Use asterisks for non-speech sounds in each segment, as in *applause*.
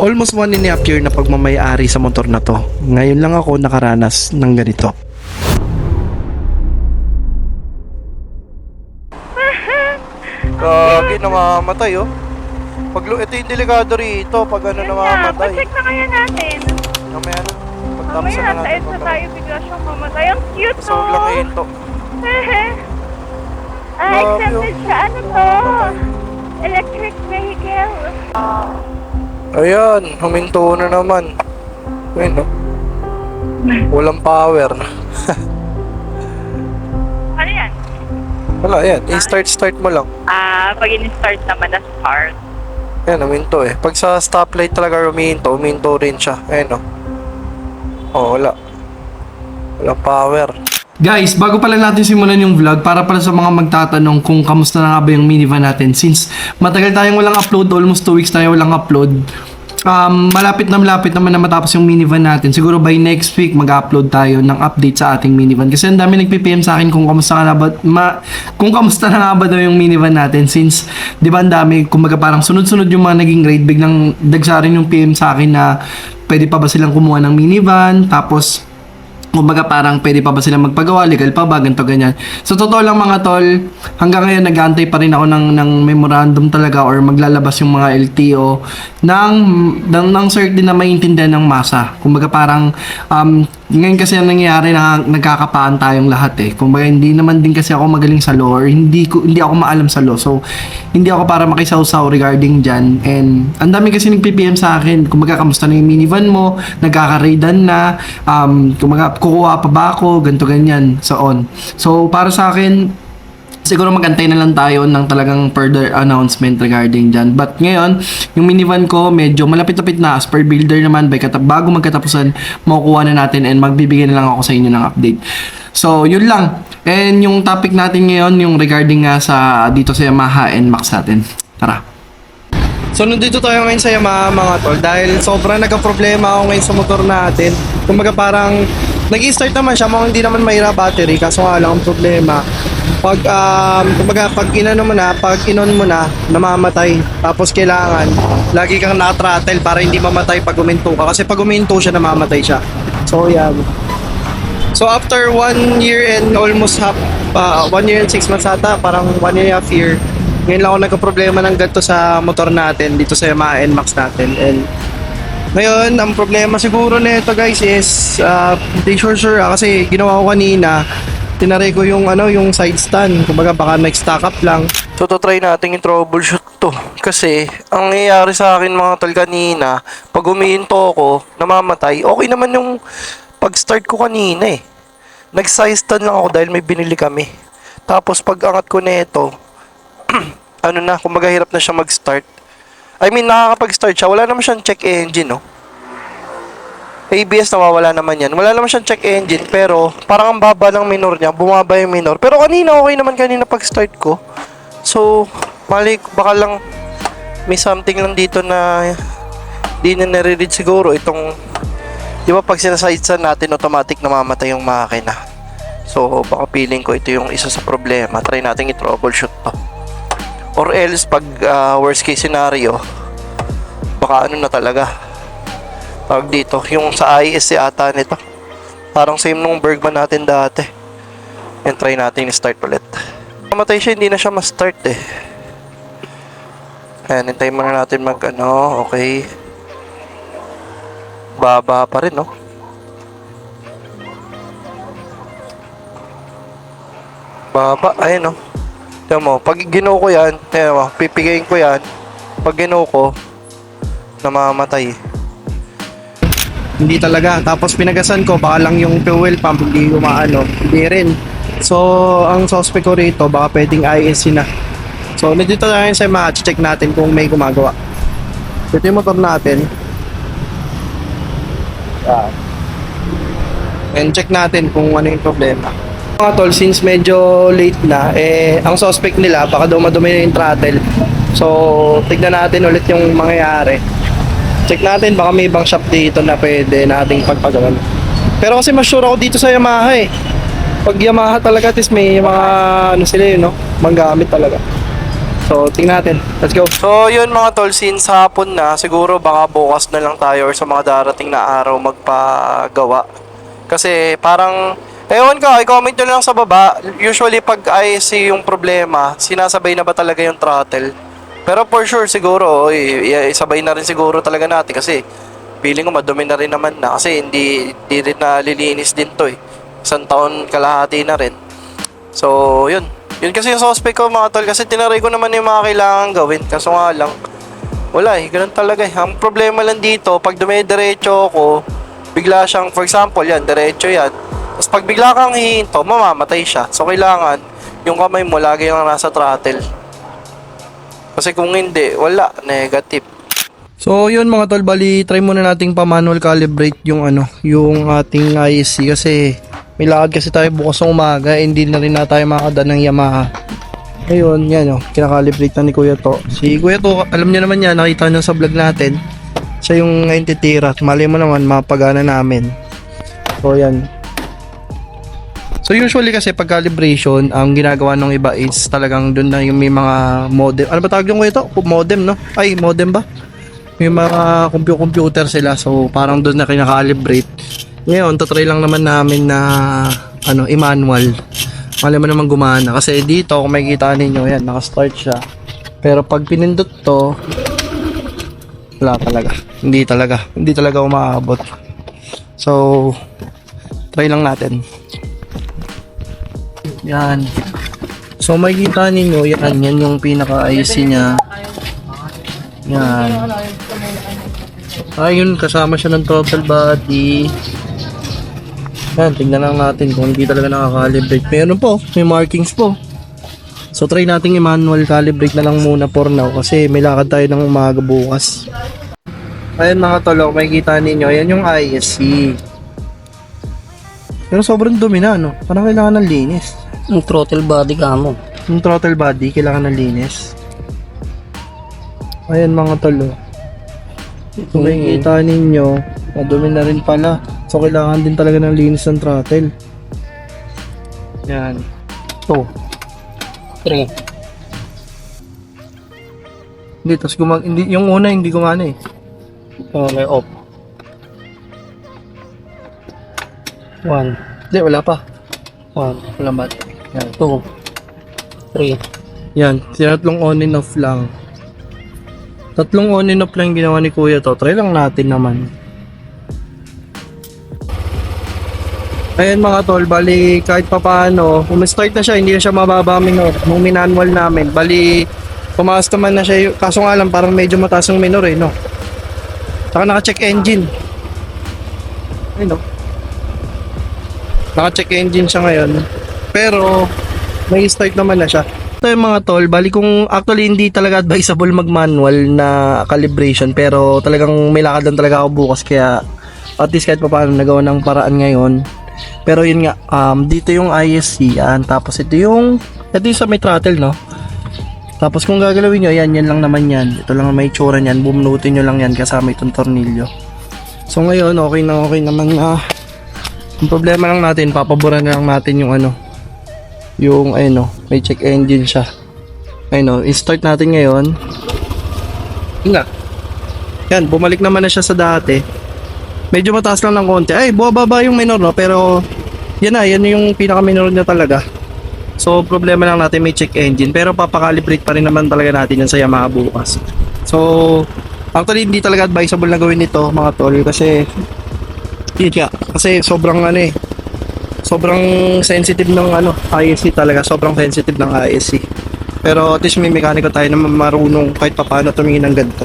Almost one and a half year na pagmamayari sa motor na to. Ngayon lang ako nakaranas ng ganito. Gagi, namamatay oh. Pag lu- ito yung delikado rito, pag ano namamatay. Pa-check na kaya natin. Mamaya na. Pagtapos Mamaya na nasa natin. EDSA tayo bigla siyang mamatay. Ang cute So, no? lang hinto. *laughs* ah, Grabe, accepted siya. Ano to? Electric vehicle. Ayan, huminto na naman. Ayun no. Walang power. *laughs* Ano yan? Wala, yan. I-start, start mo lang. Ah, pag in-start naman na start. Yan, huminto eh. Pag sa stoplight talaga huminto, huminto rin siya. Ayun no. Oh, wala. Walang power. Guys, bago pala natin simulan yung vlog, para pala sa mga magtatanong kung kamusta na ba yung minivan natin. Since matagal tayong walang upload, almost 2 weeks tayo walang upload. Um, malapit na malapit naman na matapos yung minivan natin. Siguro by next week mag-upload tayo ng update sa ating minivan. Kasi ang dami nagpi-PM sa akin kung kamusta na ba, ma, kung kamusta na ba daw yung minivan natin. Since, di ba ang dami, kumbaga parang sunod-sunod yung mga naging grade, biglang dagsa rin yung PM sa akin na pwede pa ba silang kumuha ng minivan, tapos Kumbaga parang pwede pa ba sila magpagawa, legal pa ba, ganito ganyan. So totoo lang mga tol, hanggang ngayon nag-aantay pa rin ako ng, ng memorandum talaga or maglalabas yung mga LTO ng, ng, ng certain na maintindihan ng masa. Kumbaga parang um, ngayon kasi ang nangyayari na nagkakapaan tayong lahat eh. Kumbaga hindi naman din kasi ako magaling sa law or hindi, ko, hindi ako maalam sa law. So hindi ako para makisawsaw regarding dyan. And ang dami kasi nagpi-PM sa akin, kumbaga kamusta na yung minivan mo, nagkaka-raidan na, um, kumbaga kukuha pa ba ako, ganto ganyan, so on. So para sa akin, siguro magantay na lang tayo ng talagang further announcement regarding dyan. But ngayon, yung minivan ko medyo malapit-lapit na as per builder naman by katap bago magkatapusan, makukuha na natin and magbibigay na lang ako sa inyo ng update. So, yun lang. And yung topic natin ngayon, yung regarding nga sa dito sa Yamaha and Max natin. Tara. So nandito tayo ngayon sa Yamaha mga tol dahil sobrang nagka-problema ako ngayon sa motor natin. Kumbaga parang nag-start naman siya, mukhang hindi naman mahira battery kaso nga lang ang problema. Pag um, kumbaga pag inano mo na, pag inon mo na, namamatay. Tapos kailangan lagi kang na-throttle para hindi mamatay pag uminto ka kasi pag uminto siya namamatay siya. So yan. So after one year and almost half, uh, one year and six months ata, parang one year and half year, ngayon lang ako nagka-problema ng ganito sa motor natin dito sa Yamaha NMAX natin. And ngayon, ang problema siguro nito guys is uh, hindi sure sure ah, kasi ginawa ko kanina tinaray ko yung ano yung side stand kumbaga baka nag-stack up lang So, to try natin yung troubleshoot to. Kasi, ang nangyayari sa akin mga tol kanina, pag umiinto ako, namamatay, okay naman yung pag-start ko kanina eh. Nag-side stand lang ako dahil may binili kami. Tapos, pag angat ko nito, *clears throat* ano na, kumbaga hirap na siya mag-start. I mean, nakakapag-start siya. Wala naman siyang check engine, no? ABS nawawala naman yan. Wala naman siyang check engine, pero parang ang baba ng minor niya, bumaba yung minor. Pero kanina, okay naman kanina pag-start ko. So, mali, baka lang may something lang dito na di na nare-read siguro itong di ba pag sinasightsan natin automatic namamatay yung makina so baka feeling ko ito yung isa sa problema try natin i-troubleshoot to or else pag ah, worst case scenario baka ano na talaga tawag dito yung sa IS ata nito parang same nung Bergman natin dati and try natin i-start ulit Namatay siya, hindi na siya ma-start eh. Ayan, hintayin muna natin mag ano, okay. Baba pa rin, no? Baba, ayun, no? Tignan mo, pag ginuo ko yan, tignan mo, pipigayin ko yan. Pag ginuo ko, namamatay. Hindi talaga. Tapos pinagasan ko baka lang yung fuel pump hindi umaano hindi rin. So ang suspect ko rito baka pwedeng ISC na. So nandito tayo sa Yamaha check natin kung may gumagawa. Ito yung motor natin. Yan. and check natin kung ano yung problema. Mga tol since medyo late na eh ang suspect nila baka daw madumi na yung throttle. So tignan natin ulit yung mangyayari check natin baka may ibang shop dito na pwede nating pagpagawan pero kasi mas sure ako dito sa Yamaha eh pag Yamaha talaga at may mga ano sila yun no manggamit talaga So, tingnan natin. Let's go. So, yun mga tol, since hapon na, siguro baka bukas na lang tayo or sa mga darating na araw magpagawa. Kasi parang, ewan ka, i-comment nyo lang sa baba. Usually pag ISC yung problema, sinasabay na ba talaga yung throttle? Pero for sure, siguro, i- isabay na rin siguro talaga natin kasi feeling ko madumi na rin naman na kasi hindi, hindi rin nalilinis din to eh. Isang taon kalahati na rin. So, yun. Yun kasi yung suspect ko mga tol kasi tinaray ko naman yung mga kailangan gawin. Kaso nga lang, wala eh. Ganun talaga eh. Ang problema lang dito, pag dumidiretso ako, bigla siyang, for example, yan, diretso yan. Tapos pag bigla kang hihinto, mamamatay siya. So, kailangan, yung kamay mo lagi yung nasa throttle. Kasi kung hindi, wala, negative. So, yun mga tol, bali try muna nating pa-manual calibrate yung ano, yung ating ISC kasi may lakad kasi tayo bukas ng umaga, eh, hindi na rin na tayo makakadaan ng Yamaha. Ngayon, yan o, kinakalibrate na ni Kuya To. Si Kuya To, alam niyo naman yan, nakita niyo sa vlog natin. Siya yung ngayon titira. Mali mo naman, mapagana namin. So, yan. So usually kasi pag calibration, ang ginagawa ng iba is talagang doon na yung may mga modem. Ano ba tawag yung kuya to? Modem, no? Ay, modem ba? May mga compu- computer sila so parang doon na kinakalibrate. Ngayon, tatry lang naman namin na ano, i-manual. Mali mo naman gumana kasi dito kung makikita ninyo, yan, naka-start siya. Pero pag pinindot to, wala talaga. Hindi talaga. Hindi talaga umaabot. So, try lang natin. Yan. So makikita ninyo, yan, yan yung pinaka-IC niya. Yan. Ayun, kasama siya ng throttle body. Yan, tignan lang natin kung hindi talaga nakakalibrate. Meron po, may markings po. So try nating i-manual calibrate na lang muna for now kasi may lakad tayo ng umaga bukas. Ayun mga tolo, makikita ninyo, yan yung ISC. Pero sobrang dumi na, no? Parang kailangan ng linis. Yung throttle body ka mo. Yung throttle body, kailangan ng linis. Ayan mga tolo. Kung makikita ninyo, madumi na rin pala. So, kailangan din talaga ng linis ng throttle. Yan. To. 3. Hindi, tapos gumag... Hindi, yung una, hindi gumana eh. Oh, may off. 1. Hindi, wala pa. 1. Wala ba? Yan. 2. 3. Yan. Tinatlong on and off lang. Tatlong on and off lang ginawa ni Kuya to. Try lang natin naman. Ayan mga tol, bali kahit papaano, kung start na siya, hindi na siya mababa minor. Nung minanwal namin, bali pumakas naman na siya. Kaso nga lang, parang medyo mataas yung minor eh, no? Saka naka-check engine. Ayun, no? Naka-check engine siya ngayon. Pero, may start naman na siya. Ito yung mga tol, bali kung actually hindi talaga advisable mag-manual na calibration pero talagang may lakad lang talaga ako bukas kaya at least kahit pa paano nagawa ng paraan ngayon. Pero yun nga, um, dito yung ISC yan, tapos ito yung, ito yung sa may throttle no. Tapos kung gagalawin nyo, yan, yan lang naman yan. Ito lang ang may tsura niyan, bumunutin nyo lang yan kasama itong tornilyo. So ngayon, okay na okay naman na. Ang problema lang natin, papaboran na lang natin yung ano, yung ayun no, may check engine siya. Ayun no, i-start natin ngayon. Yun nga. Yan, bumalik naman na siya sa dati. Medyo mataas lang ng konti. Ay, bumababa yung minor no, pero yan na, yan yung pinaka minor niya talaga. So, problema lang natin may check engine. Pero papakalibrate pa rin naman talaga natin yan sa Yamaha bukas. So, actually hindi talaga advisable na gawin ito mga tol kasi nga, kasi sobrang ano eh, sobrang sensitive ng ano, ISC talaga. Sobrang sensitive ng ISC. Pero at least may mekaniko tayo na marunong kahit paano tumingin ng ganito.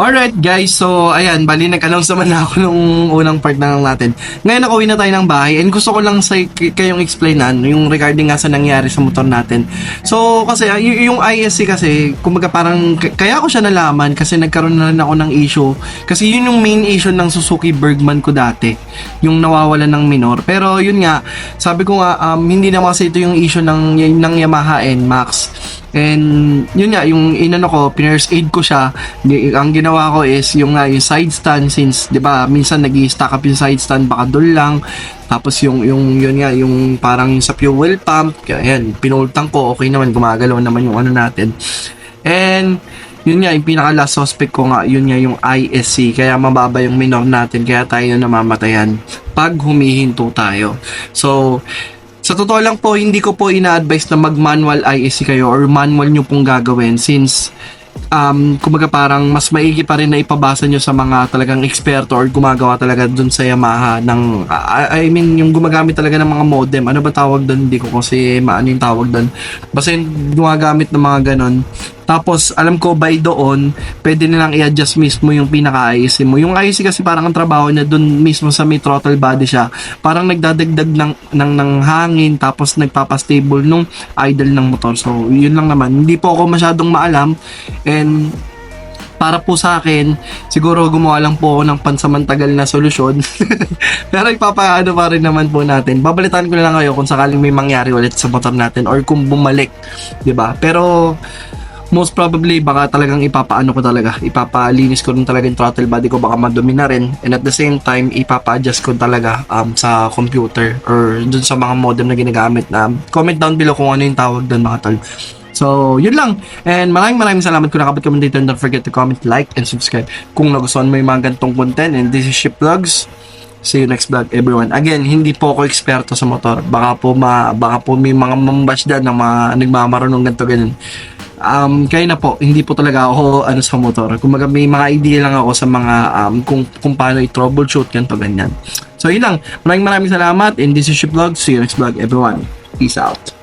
Alright guys, so ayan, bali nag-announce naman na *laughs* ako nung unang part na lang natin. Ngayon nakauwi na tayo ng bahay and gusto ko lang sa kayong explainan yung regarding nga sa nangyari sa motor natin. So kasi ah, yung ISC kasi, kumaga parang kaya ko siya nalaman kasi nagkaroon na rin ako ng issue. Kasi yun yung main issue ng Suzuki Bergman ko dati, yung nawawala ng minor. Pero yun nga, sabi ko nga, um, hindi naman kasi ito yung issue ng, ng Yamaha NMAX. And yun nga, yung inano ko, pinurse aid ko siya. Ang ginawa ko is yung nga, yung side stand since, 'di ba, minsan nag-stack up yung side stand baka doon lang. Tapos yung yung yun nga, yung parang sa fuel pump, kaya yan, pinultang ko, okay naman, gumagalaw naman yung ano natin. And yun nga, yung pinaka last suspect ko nga, yun nga yung ISC, kaya mababa yung minor natin, kaya tayo namamatayan pag humihinto tayo. So, sa totoo lang po, hindi ko po ina-advise na mag-manual ISC kayo or manual nyo pong gagawin since um, kumbaga parang mas maigi pa rin na ipabasa nyo sa mga talagang eksperto or gumagawa talaga dun sa Yamaha ng, I mean, yung gumagamit talaga ng mga modem. Ano ba tawag dun? Hindi ko kasi maano yung tawag dun. Basta yung gumagamit ng mga ganon. Tapos, alam ko by doon, pwede nilang i-adjust mismo yung pinaka-IC mo. Yung IC kasi parang ang trabaho niya doon mismo sa may throttle body siya. Parang nagdadagdag ng, ng, ng hangin, tapos nagpapastable nung idle ng motor. So, yun lang naman. Hindi po ako masyadong maalam. And, para po sa akin, siguro gumawa lang po ako ng pansamantagal na solusyon. *laughs* Pero ipapaano pa rin naman po natin. Babalitan ko na lang kayo kung sakaling may mangyari ulit sa motor natin or kung bumalik, 'di ba? Pero most probably baka talagang ipapaano ko talaga ipapalinis ko rin talaga yung throttle body ko baka madumi na rin and at the same time ipapa-adjust ko talaga um, sa computer or dun sa mga modem na ginagamit na comment down below kung ano yung tawag doon mga tol So, yun lang. And maraming maraming salamat kung nakapit kami dito. And don't forget to comment, like, and subscribe kung nagustuhan mo yung mga gantong content. And this is Ship Vlogs. See you next vlog, everyone. Again, hindi po ako eksperto sa motor. Baka po, ma, baka po may mga mambash dyan na mga nagmamarunong ganito ganun. Um, kaya na po, hindi po talaga ako ano sa motor. Kumbaga may mga idea lang ako sa mga um, kung, kung paano i-troubleshoot ganito ganyan. So, yun lang. Maraming maraming salamat. And this is Ship Vlogs. See you next vlog, everyone. Peace out.